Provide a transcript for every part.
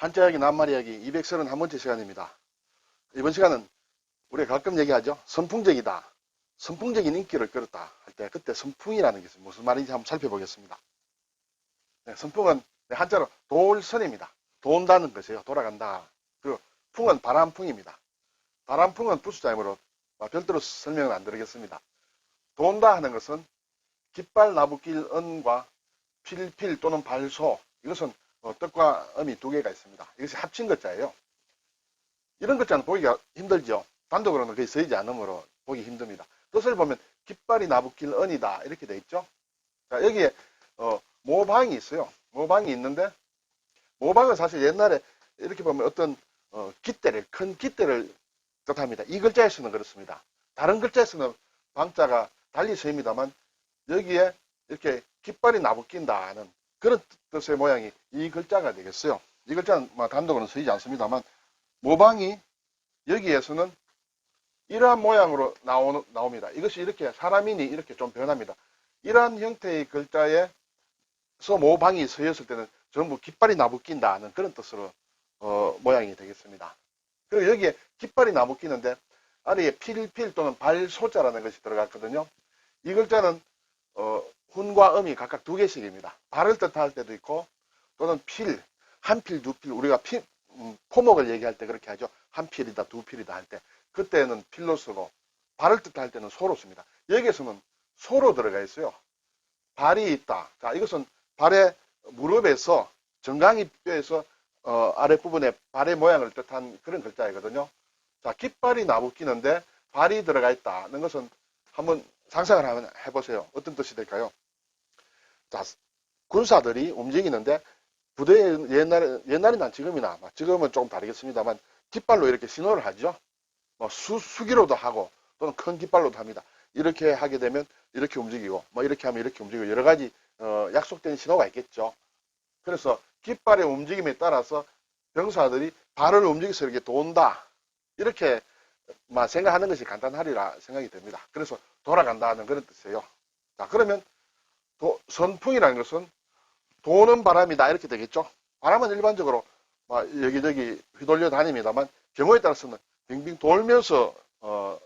한자 이야기 낱말 이야기 231번째 시간입니다. 이번 시간은 우리가 가끔 얘기하죠. 선풍적이다. 선풍적인 인기를 끌었다 할 때 그때 선풍이라는 것이 무슨 말인지 한번 살펴보겠습니다. 네, 선풍은 네, 한자로 돌선입니다. 돈다는 것이에요. 돌아간다. 그리고 풍은 바람풍입니다. 바람풍은 부수자이므로 별도로 설명은 안 드리겠습니다. 돈다 하는 것은 깃발 나부길 언과 필필 또는 발소 이것은 어, 뜻과 음이 두 개가 있습니다. 이것이 합친 글자예요. 이런 글자는 보기가 힘들죠. 단독으로는 거의 쓰이지 않으므로 보기 힘듭니다. 뜻을 보면 깃발이 나부길 언이다 이렇게 돼 있죠. 자 여기에 어, 모방이 있어요. 모방이 있는데 모방은 사실 옛날에 이렇게 보면 어떤 어, 깃대를 큰 깃대를 뜻합니다. 이 글자에서는 그렇습니다. 다른 글자에서는 방자가 달리 쓰입니다만 여기에 이렇게 깃발이 나부낀다는 그런 뜻의 모양이 이 글자가 되겠어요. 이 글자는 뭐 단독으로는 쓰이지 않습니다만 모방이 여기에서는 이러한 모양으로 나오, 나옵니다. 이것이 이렇게 사람인이 이렇게 좀 변합니다. 이러한 형태의 글자에서 모방이 서였을 때는 전부 깃발이 나부낀다는 그런 뜻으로 어, 모양이 되겠습니다. 그리고 여기에 깃발이 나부끼는데 아래에 필필 또는 발소자라는 것이 들어갔거든요. 이 글자는 어, 훈과 음이 각각 두 개씩입니다. 발을 뜻할 때도 있고 또는 필, 한 필, 두 필, 우리가 필, 음, 포목을 얘기할 때 그렇게 하죠. 한 필이다, 두 필이다 할 때. 그때는 필로 쓰고 발을 뜻할 때는 소로 씁니다. 여기에서는 소로 들어가 있어요. 발이 있다. 자, 이것은 발의 무릎에서 정강이 뼈에서 어, 아랫부분에 발의 모양을 뜻한 그런 글자이거든요. 자, 깃발이 나부끼는데 발이 들어가 있다는 것은 한번 상상을 한번 해보세요. 어떤 뜻이 될까요? 자, 군사들이 움직이는데 부대에 옛날에, 옛날이나 지금이나, 뭐 지금은 조금 다르겠습니다만 깃발로 이렇게 신호를 하죠. 뭐 수, 수기로도 하고 또는 큰 깃발로도 합니다. 이렇게 하게 되면 이렇게 움직이고 뭐 이렇게 하면 이렇게 움직이고 여러 가지 어, 약속된 신호가 있겠죠. 그래서 깃발의 움직임에 따라서 병사들이 발을 움직여서 이렇게 돈다. 이렇게 막 생각하는 것이 간단하리라 생각이 됩니다. 그래서 돌아간다는 그런 뜻이에요. 자, 그러면 도- 선풍이라는 것은 도는 바람이다. 이렇게 되겠죠. 바람은 일반적으로 막 여기저기 휘돌려 다닙니다만 경우에 따라서는 빙빙 돌면서 어,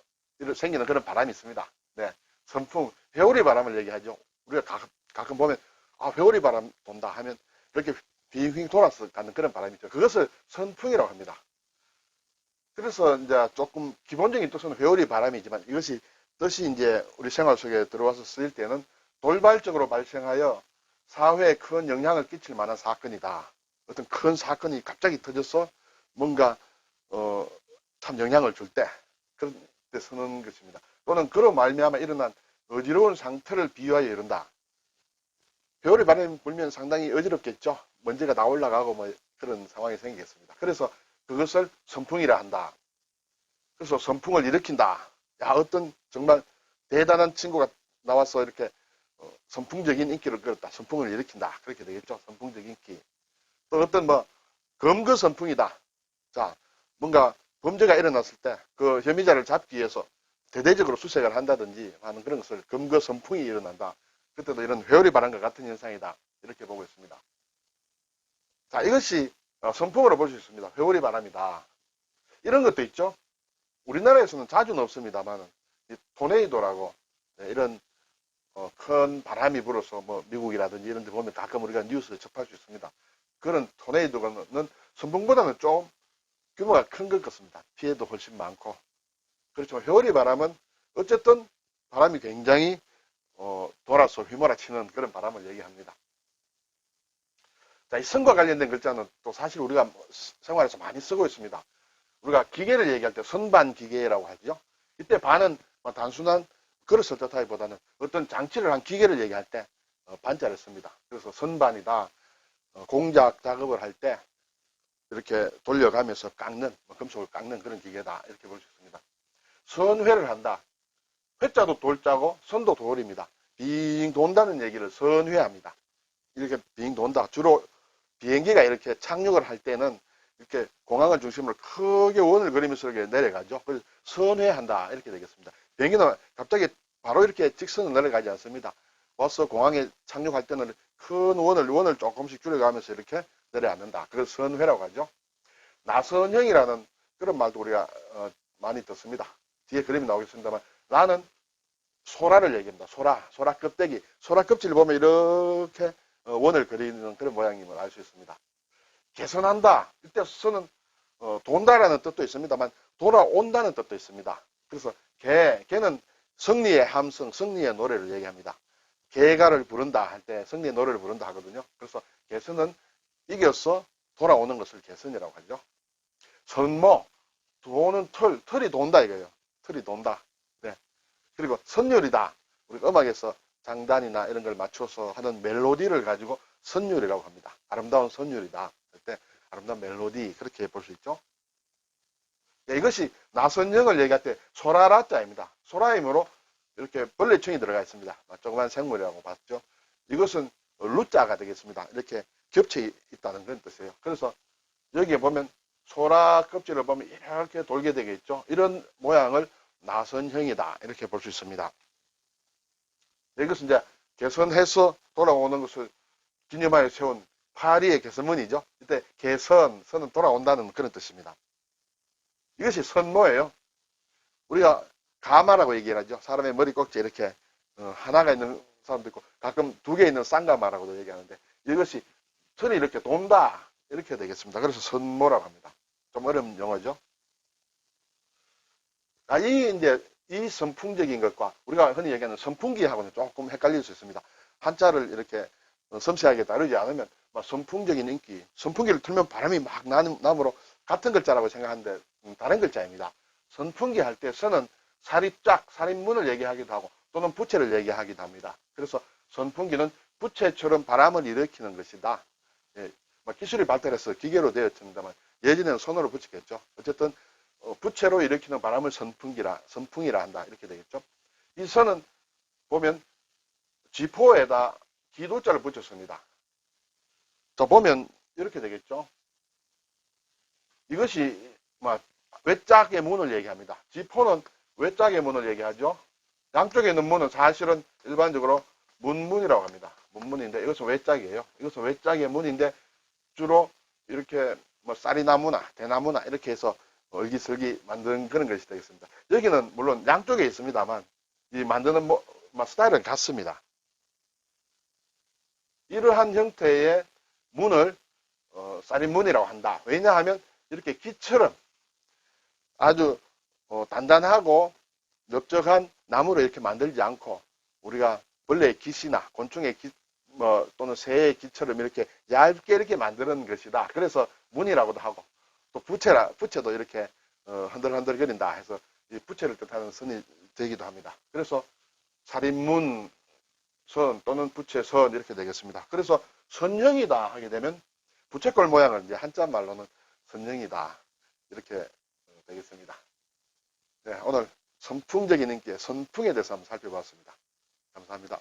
생기는 그런 바람이 있습니다. 네. 선풍, 회오리 바람을 얘기하죠. 우리가 가끔, 가끔 보면 아, 회오리 바람 돈다 하면 이렇게 빙빙 돌아서 가는 그런 바람이죠. 그것을 선풍이라고 합니다. 그래서 이제 조금 기본적인 뜻은 회오리 바람이지만 이것이 뜻이 이제 우리 생활 속에 들어와서 쓰일 때는 돌발적으로 발생하여 사회에 큰 영향을 끼칠 만한 사건이다. 어떤 큰 사건이 갑자기 터져서 뭔가 어, 참 영향을 줄 때 그런 때 쓰는 것입니다. 또는 그로 말미암아 일어난 어지러운 상태를 비유하여 이른다. 회오리 바람이 불면 상당히 어지럽겠죠. 먼지가 나 올라가고 뭐 그런 상황이 생기겠습니다. 그래서 그것을 선풍이라 한다. 그래서 선풍을 일으킨다. 야, 어떤 정말 대단한 친구가 나와서 이렇게 어, 선풍적인 인기를 끌었다. 선풍을 일으킨다. 그렇게 되겠죠. 선풍적 인기. 또 어떤 뭐 검거 선풍이다. 자, 뭔가 범죄가 일어났을 때 그 혐의자를 잡기 위해서 대대적으로 수색을 한다든지 하는 그런 것을 검거 선풍이 일어난다. 그때도 이런 회오리 바람과 같은 현상이다. 이렇게 보고 있습니다. 자, 이것이 어, 선풍으로 볼 수 있습니다. 회오리 바람이다. 이런 것도 있죠. 우리나라에서는 자주는 없습니다만 토네이도라고 네, 이런 어, 큰 바람이 불어서 뭐 미국이라든지 이런 데 보면 가끔 우리가 뉴스에 접할 수 있습니다. 그런 토네이도는 선풍보다는 좀 규모가 큰 것 같습니다. 피해도 훨씬 많고. 그렇지만 회오리 바람은 어쨌든 바람이 굉장히 어, 돌아서 휘몰아치는 그런 바람을 얘기합니다. 자, 이 선과 관련된 글자는 또 사실 우리가 생활에서 많이 쓰고 있습니다. 우리가 기계를 얘기할 때 선반 기계라고 하죠. 이때 반은 뭐 단순한 그릇을 뜻하기보다는 어떤 장치를 한 기계를 얘기할 때 어, 반자를 씁니다. 그래서 선반이다. 어, 공작 작업을 할 때 이렇게 돌려가면서 깎는, 뭐 금속을 깎는 그런 기계다. 이렇게 볼 수 있습니다. 선회를 한다. 회자도 돌자고 선도 돌입니다. 빙 돈다는 얘기를 선회합니다. 이렇게 빙 돈다. 주로 비행기가 이렇게 착륙을 할 때는 이렇게 공항을 중심으로 크게 원을 그리면서 이렇게 내려가죠. 그래서 선회한다. 이렇게 되겠습니다. 비행기는 갑자기 바로 이렇게 직선으로 내려가지 않습니다. 와서 공항에 착륙할 때는 큰 원을, 원을 조금씩 줄여가면서 이렇게 내려앉는다. 그걸 선회라고 하죠. 나선형이라는 그런 말도 우리가 어, 많이 듣습니다. 뒤에 그림이 나오겠습니다만 나는 소라를 얘기합니다. 소라, 소라 껍데기, 소라 껍질을 보면 이렇게 어, 원을 그리는 그런 모양임을 알 수 있습니다. 개선한다. 이때 선은 어, 돈다라는 뜻도 있습니다만 돌아온다는 뜻도 있습니다. 그래서 개, 개는 승리의 함성, 승리의 노래를 얘기합니다. 개가를 부른다 할 때 승리의 노래를 부른다 하거든요. 그래서 개선은 이겨서 돌아오는 것을 개선이라고 하죠. 선모, 도는 털, 털이 돈다 이거예요. 털이 돈다. 네. 그리고 선율이다. 우리가 음악에서 장단이나 이런 걸 맞춰서 하는 멜로디를 가지고 선율이라고 합니다. 아름다운 선율이다. 할때 아름다운 멜로디 그렇게 볼 수 있죠. 네, 이것이 나선형을 얘기할 때 소라라자입니다. 소라임으로 이렇게 벌레충이 들어가 있습니다. 조그만 생물이라고 봤죠. 이것은 루자가 되겠습니다. 이렇게 겹쳐 있다는 그런 뜻이에요. 그래서 여기에 보면 소라 껍질을 보면 이렇게 돌게 되겠죠. 이런 모양을 나선형이다. 이렇게 볼 수 있습니다. 이것은 이제 개선해서 돌아오는 것을 기념하여 세운 파리의 개선문이죠. 이때 개선, 선은 돌아온다는 그런 뜻입니다. 이것이 선모예요. 우리가 가마라고 얘기를 하죠. 사람의 머리 꼭지 이렇게 어, 하나가 있는 사람도 있고 가끔 두 개 있는 쌍가마라고도 얘기하는데 이것이 선이 이렇게 돈다 이렇게 되겠습니다. 그래서 선모라고 합니다. 좀 어려운 용어죠. 아, 이 이제 이 선풍적인 것과 우리가 흔히 얘기하는 선풍기하고는 조금 헷갈릴 수 있습니다. 한자를 이렇게 어, 섬세하게 다루지 않으면 막 선풍적인 인기, 선풍기를 틀면 바람이 막 나는 나무로 같은 글자라고 생각하는데 음, 다른 글자입니다. 선풍기 할 때 선은 쫙, 살인문을 얘기하기도 하고 또는 부채를 얘기하기도 합니다. 그래서 선풍기는 부채처럼 바람을 일으키는 것이다. 예, 막 기술이 발달해서 기계로 되었습니다만 예전에는 손으로 붙였겠죠. 어쨌든 어, 부채로 일으키는 바람을 선풍기라, 선풍이라 한다. 이렇게 되겠죠. 이 선은 보면 지포에다 기도자를 붙였습니다. 자, 보면 이렇게 되겠죠. 이것이 막 외짝의 문을 얘기합니다. 지포는 외짝의 문을 얘기하죠. 양쪽에 있는 문은 사실은 일반적으로 문문이라고 합니다. 문문인데 이것은 외짝이에요. 이것은 외짝의 문인데 주로 이렇게 뭐 쌀이나무나 대나무나 이렇게 해서 얼기설기 만드는 그런 것이 되겠습니다. 여기는 물론 양쪽에 있습니다만 이 만드는 뭐, 뭐 스타일은 같습니다. 이러한 형태의 문을 어, 쌀인문이라고 한다. 왜냐하면 이렇게 기처럼 아주 어, 단단하고 넓적한 나무로 이렇게 만들지 않고 우리가 벌레의 깃이나 곤충의 깃, 뭐 또는 새의 깃처럼 이렇게 얇게 이렇게 만드는 것이다. 그래서 문이라고도 하고 또 부채라 부채도 이렇게 어, 흔들흔들거린다 해서 이 부채를 뜻하는 선이 되기도 합니다. 그래서 살인문 선 또는 부채선 이렇게 되겠습니다. 그래서 선형이다 하게 되면 부채꼴 모양을 이제 한자 말로는 선형이다 이렇게 되겠습니다. 네, 오늘 선풍적인 인기의 선풍에 대해서 한번 살펴봤습니다. 감사합니다.